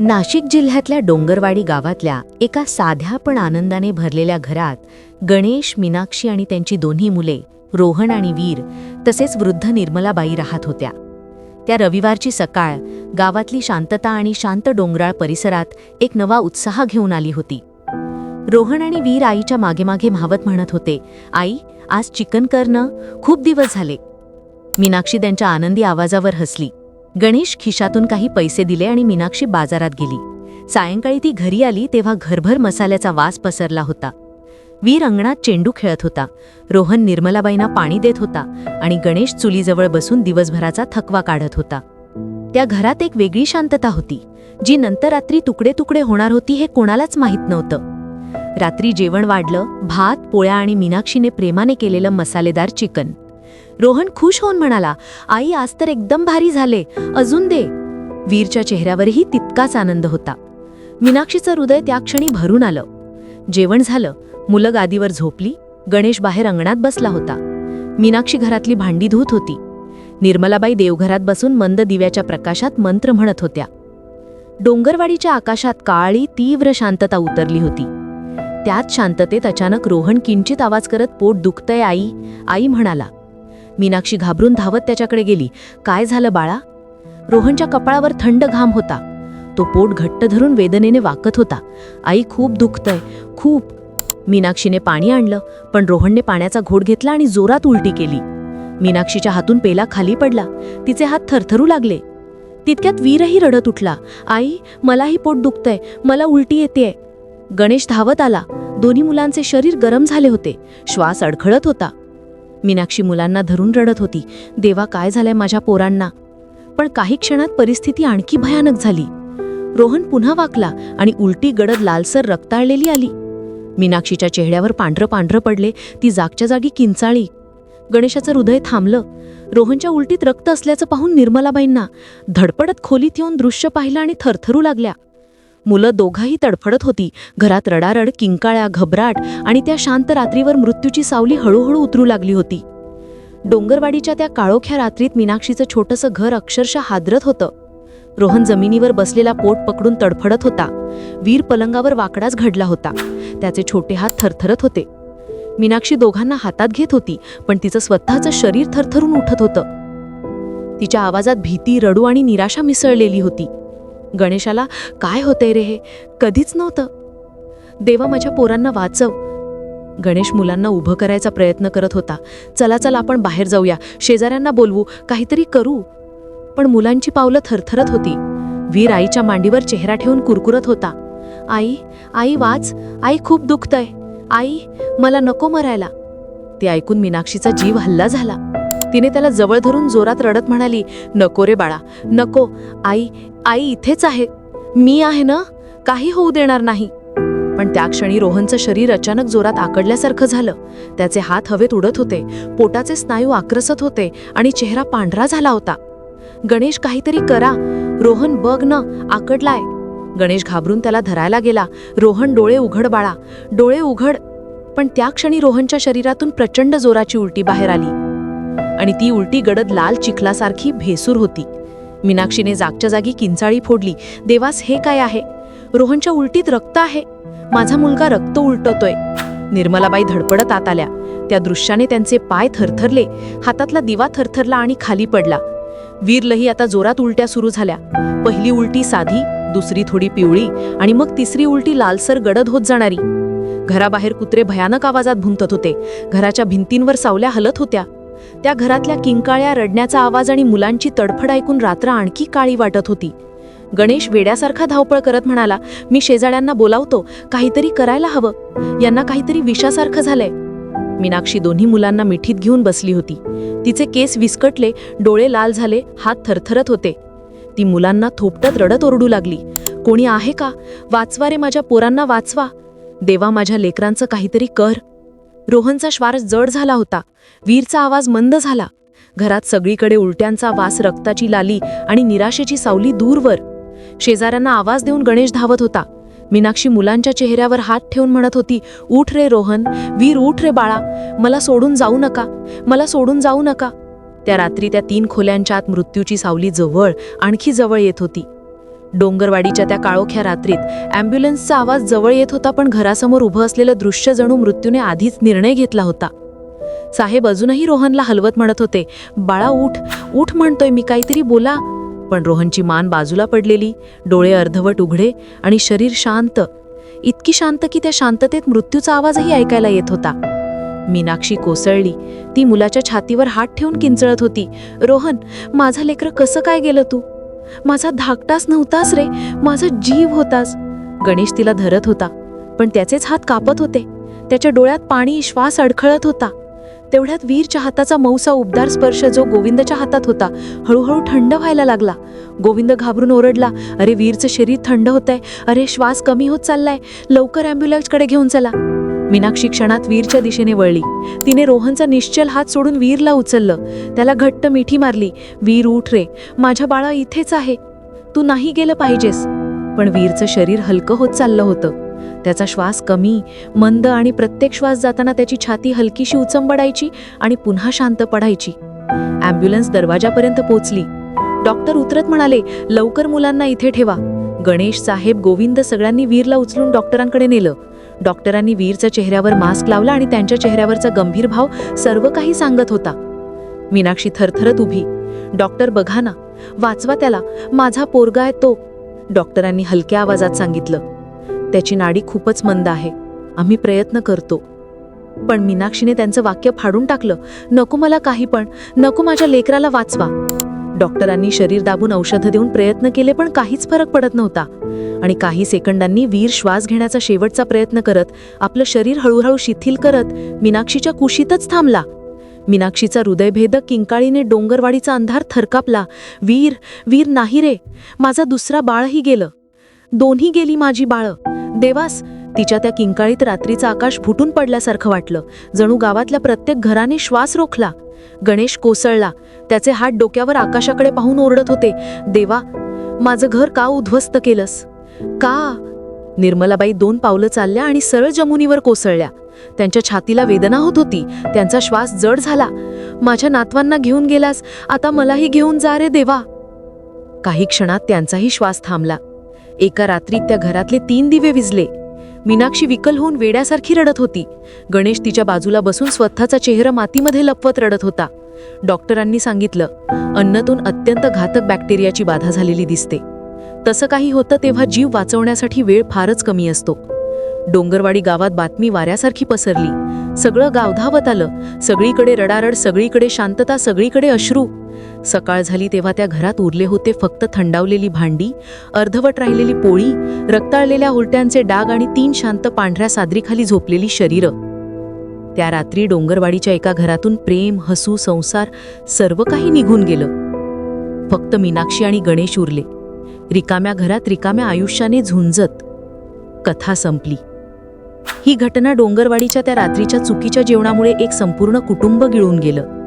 नाशिक जिल्ह्यातल्या डोंगरवाडी गावातल्या एका साध्या पण आनंदाने भरलेल्या घरात गणेश मीनाक्षी आणि त्यांची दोन्ही मुले रोहन आणि वीर तसेच वृद्ध निर्मलाबाई राहत होत्या. त्या रविवारची सकाळ गावातली शांतता आणि शांत डोंगराळ परिसरात एक नवा उत्साह घेऊन आली होती. रोहन आणि वीर आईच्या मागेमागे म्हावत म्हणत होते आई आज चिकन करणं खूप दिवस झाले. मीनाक्षी त्यांच्या आनंदी आवाजावर हसली. गणेश खिशातून काही पैसे दिले आणि मीनाक्षी बाजारात गेली. सायंकाळी ती घरी आली तेव्हा घरभर मसाल्याचा वास पसरला होता. वीर अंगणात चेंडू खेळत होता. रोहन निर्मलाबाईंना पाणी देत होता आणि गणेश चुलीजवळ बसून दिवसभराचा थकवा काढत होता. त्या घरात एक वेगळी शांतता होती जी नंतर रात्री तुकडे तुकडे होणार होती हे कोणालाच माहीत नव्हतं. रात्री जेवण वाढलं भात पोळ्या आणि मीनाक्षीने प्रेमाने केलेलं मसालेदार चिकन. रोहन खुश होऊन म्हणाला आई आज तर एकदम भारी झाले. अजून दे. वीरच्या चेहऱ्यावरही तितकाच आनंद होता. मीनाक्षीचं हृदय त्या क्षणी भरून आलं. जेवण झालं. मुलं गादीवर झोपली. गणेश बाहेर अंगणात बसला होता. मीनाक्षी घरातली भांडी धुत होती. निर्मलाबाई देवघरात बसून मंद दिव्याच्या प्रकाशात मंत्र म्हणत होत्या. डोंगरवाडीच्या आकाशात काळी तीव्र शांतता उतरली होती. त्याच शांततेत अचानक रोहन किंचित आवाज करत पोट दुखतंय आई आई म्हणाला. मीनाक्षी घाबरून धावत त्याच्याकडे गेली. काय झालं बाळा? रोहनच्या कपाळावर थंड घाम होता. तो पोट घट्ट धरून वेदनेने वाकत होता. आई खूप दुखतंय. खूप. मीनाक्षीने पाणी आणलं पण रोहनने पाण्याचा घोट घेतला आणि जोरात उलटी केली. मीनाक्षीच्या हातून पेला खाली पडला. तिचे हात थरथरू लागले. तितक्यात वीरही रडत उठला. आई मलाही पोट दुखतंय. मला उलटी येतेय. गणेश धावत आला. दोन्ही मुलांचे शरीर गरम झाले होते. श्वास अडखळत होता. मीनाक्षी मुलांना धरून रडत होती. देवा काय झालंय माझ्या पोरांना? पण काही क्षणात परिस्थिती आणखी भयानक झाली. रोहन पुन्हा वाकला आणि उलटी गडद लालसर रक्ताळलेली आली. मीनाक्षीच्या चेहऱ्यावर पांढरं पांढरं पडले ती जागच्या जागी किंचाळी. गणेशाचं हृदय थांबलं. रोहनच्या उलटीत रक्त असल्याचं पाहून निर्मलाबाईंना धडपडत खोलीत येऊन दृश्य पाहिलं आणि थरथरू लागल्या. मुलं दोघाही तडफडत होती. घरात रडारड किंकाळ्या घबराट आणि त्या शांत रात्रीवर मृत्यूची सावली हळूहळू उतरू लागली होती. डोंगरवाडीच्या त्या काळोख्या रात्रीत मीनाक्षीचं छोटंसं घर अक्षरशः हादरत होतं. रोहन जमिनीवर बसलेला पोट पकडून तडफडत होता. वीर पलंगावर वाकडाच घडला होता. त्याचे छोटे हात थरथरत होते. मीनाक्षी दोघांना हातात घेत होती पण तिचं स्वतःचं शरीर थरथरून उठत होतं. तिच्या आवाजात भीती रडू आणि निराशा मिसळलेली होती. गणेशाला काय होतंय रे हे? कधीच नव्हतं. देवा माझ्या पोरांना वाचव. गणेश मुलांना उभं करायचा प्रयत्न करत होता. चला चला आपण बाहेर जाऊया. शेजाऱ्यांना बोलवू. काहीतरी करू. पण मुलांची पावलं थरथरत होती. वीर आईच्या मांडीवर चेहरा ठेवून कुरकुरत होता. आई आई वाच. आई खूप दुखतंय. आई मला नको मरायला. ते ऐकून मीनाक्षीचा जीव हल्ला झाला. तिने त्याला जवळ धरून जोरात रडत म्हणाली नको रे बाळा. नको. आई आई इथेच आहे. मी आहे ना काही होऊ देणार नाही. पण त्या क्षणी रोहनचं शरीर अचानक जोरात आकडल्यासारखं झालं. त्याचे हात हवेत उडत होते. पोटाचे स्नायू आक्रसत होते आणि चेहरा पांढरा झाला होता. गणेश काहीतरी करा. रोहन बघ न आकडलाय. गणेश घाबरून त्याला धरायला गेला. रोहन डोळे उघड बाळा. डोळे उघड. पण त्या क्षणी रोहनच्या शरीरातून प्रचंड जोराची उलटी बाहेर आली. आणि ती उलटी गडद लाल चिखलासारखी भेसूर होती. मीनाक्षीने जागच्या जागी किंचाळी फोडली. देवास हे काय आहे? रोहनच्या उलटीत रक्त आहे. माझा मुलगा रक्त उलटतोय. निर्मलाबाई धडपडत आत आल्या. त्या दृश्याने त्यांचे पाय थरथरले. हातातला दिवा थरथरला आणि खाली पडला. वीरलही आता जोरात उलट्या सुरू झाल्या. पहिली उलटी साधी दुसरी थोडी पिवळी आणि मग तिसरी उलटी लालसर गडद होत जाणारी. घराबाहेर कुत्रे भयानक आवाजात भुंकत होते. घराच्या भिंतींवर सावल्या हलत होत्या. त्या घरातल्या किंकाळ्या रडण्याचा आवाज आणि मुलांची तडफड ऐकून रात्र आणखी काळी वाटत होती. गणेश वेड्यासारखा धावपळ करत म्हणाला मी शेजाड्यांना बोलावतो काहीतरी करायला हवं. यांना काहीतरी विषासारखं झालंय. मीनाक्षी दोन्ही मुलांना मिठीत घेऊन बसली होती. तिचे केस विस्कटले डोळे लाल झाले हात थरथरत होते. ती मुलांना थोपटत रडत ओरडू लागली. कोणी आहे का? वाचवा रे माझ्या पोरांना वाचवा. देवा माझ्या लेकरांचं काहीतरी कर. रोहनचा श्वास जड झाला होता. वीरचा आवाज मंद झाला. घरात सगळीकडे उलट्यांचा वास रक्ताची लाली आणि निराशेची सावली दूरवर शेजाऱ्यांना आवाज देऊन गणेश धावत होता. मीनाक्षी मुलांच्या चेहऱ्यावर हात ठेवून म्हणत होती उठ रे रोहन वीर उठ रे बाळा मला सोडून जाऊ नका मला सोडून जाऊ नका. त्या रात्री त्या तीन खोल्यांच्या आत मृत्यूची सावली जवळ आणखी जवळ येत होती. डोंगरवाडीच्या त्या काळोख्या रात्रीत ॲम्ब्युलन्सचा आवाज जवळ येत होता पण घरासमोर उभं असलेलं दृश्य जणू मृत्यूने आधीच निर्णय घेतला होता. साहेब अजूनही रोहनला हलवत म्हणत होते बाळा उठ उठ म्हणतोय मी काहीतरी बोला. पण रोहनची मान बाजूला पडलेली डोळे अर्धवट उघडे आणि शरीर शांत. इतकी शांत की त्या शांततेत मृत्यूचा आवाजही ऐकायला येत होता. मीनाक्षी कोसळली. ती मुलाच्या छातीवर हात ठेवून किंचळत होती रोहन माझा लेकर कसं काय गेलं तू? माझा धाकटाच नव्हतास रे. माझा जीव होतास. गणेश तिला धरत होता पण त्याचेच हात कापत होते. त्याच्या डोळ्यात पाणी श्वास अडखळत होता. तेवढ्यात वीरच्या हाताचा मौसा उबदार स्पर्श जो गोविंदच्या हातात होता हळूहळू थंड व्हायला लागला. गोविंद घाबरून ओरडला अरे वीरचं शरीर थंड होतंय. अरे श्वास कमी होत चाललाय. लवकर ॲम्ब्युलन्सकडे घेऊन चला. मीनाक्षी क्षणात वीरच्या दिशेने वळली. तिने रोहनचा निश्चल हात सोडून वीरला उचललं. त्याला घट्ट मिठी मारली. वीर उठ रे. माझ्या बाळा इथेच आहे. तू नाही गेलं पाहिजेस. पण वीरचं शरीर हलकं होत चाललं होतं. त्याचा श्वास कमी मंद आणि प्रत्येक श्वास जाताना त्याची छाती हलकीशी उचंबडायची आणि पुन्हा शांत पडायची. ॲम्ब्युलन्स दरवाजापर्यंत पोचली. डॉक्टर उतरत म्हणाले लवकर मुलांना इथे ठेवा. गणेश साहेब गोविंद सगळ्यांनी वीरला उचलून डॉक्टरांकडे नेलं. डॉक्टरांनी वीरच्या चेहऱ्यावर मास्क लावला आणि त्यांच्या चेहऱ्यावरचा गंभीर भाव सर्व काही सांगत होता. मीनाक्षी थरथरत उभी. डॉक्टर बघा ना. वाचवा त्याला. माझा पोरगा आहे तो. डॉक्टरांनी हलक्या आवाजात सांगितलं. त्याची नाडी खूपच मंद आहे. आम्ही प्रयत्न करतो. पण मीनाक्षीने त्यांचं वाक्य फाडून टाकलं. नको मला काही पण. नको माझ्या लेकराला वाचवा. डॉक्टरांनी शरीर दाबून औषधं देऊन प्रयत्न केले पण काहीच फरक पडत नव्हता. आणि काही सेकंदांनी वीर श्वास घेण्याचा शेवटचा प्रयत्न करत आपलं शरीर हळूहळू शिथिल करत मीनाक्षीच्या कुशीतच थांबला. मीनाक्षीचा हृदयभेदक किंकाळीने डोंगरवाडीचा अंधार थरकापला. वीर वीर नाही रे माझा दुसरा बाळही गेलं. दोन्ही गेली माझी बाळं. देवास. तिच्या त्या किंकाळीत रात्रीचं आकाश फुटून पडल्यासारखं वाटलं. जणू गावातल्या प्रत्येक घराने श्वास रोखला. गणेश कोसळला. त्याचे हात डोक्यावर आकाशाकडे पाहून ओरडत होते. देवा माझं घर का उद्ध्वस्त केलंस? का? निर्मलाबाई दोन पावलं चालल्या आणि सरळ जमुनीवर कोसळल्या. त्यांच्या छातीला वेदना होत होती. त्यांचा श्वास जड झाला. माझ्या नातवांना घेऊन गेलास? आता मलाही घेऊन जा रे देवा. काही क्षणात त्यांचाही श्वास थांबला. एका रात्रीत त्या घरातले तीन दिवे विजले. मीनाक्षी विकल होऊन वेड्यासारखी रडत होती. गणेश तिच्या बाजूला बसून स्वतःचा चेहरा मातीमध्ये लपवत रडत होता. डॉक्टरांनी सांगितलं अन्नातून अत्यंत घातक बॅक्टेरियाची बाधा झालेली दिसते. तसं काही होतं तेव्हा जीव वाचवण्यासाठी वेळ फारच कमी असतो. डोंगरवाडी गावात बातमी वाऱ्यासारखी पसरली. सगळं गाव धावत आलं. सगळीकडे रडारड सगळीकडे शांतता सगळीकडे अश्रू. सकाळ झाली तेव्हा त्या घरात उरले होते फक्त थंडावलेली भांडी अर्धवट राहिलेली पोळी रक्ताळलेल्या उलट्यांचे डाग आणि तीन शांत पांढऱ्या सादरीखाली झोपलेली शरीरं. त्या रात्री डोंगरवाडीच्या एका घरातून प्रेम हसू संसार सर्व काही निघून गेलं. फक्त मीनाक्षी आणि गणेश उरले. रिकाम्या घरात रिकाम्या आयुष्याने झुंजत कथा संपली. ही घटना डोंगरवाडीच्या त्या रात्रीच्या चुकीच्या जेवणामुळे एक संपूर्ण कुटुंब गिळून गेलं.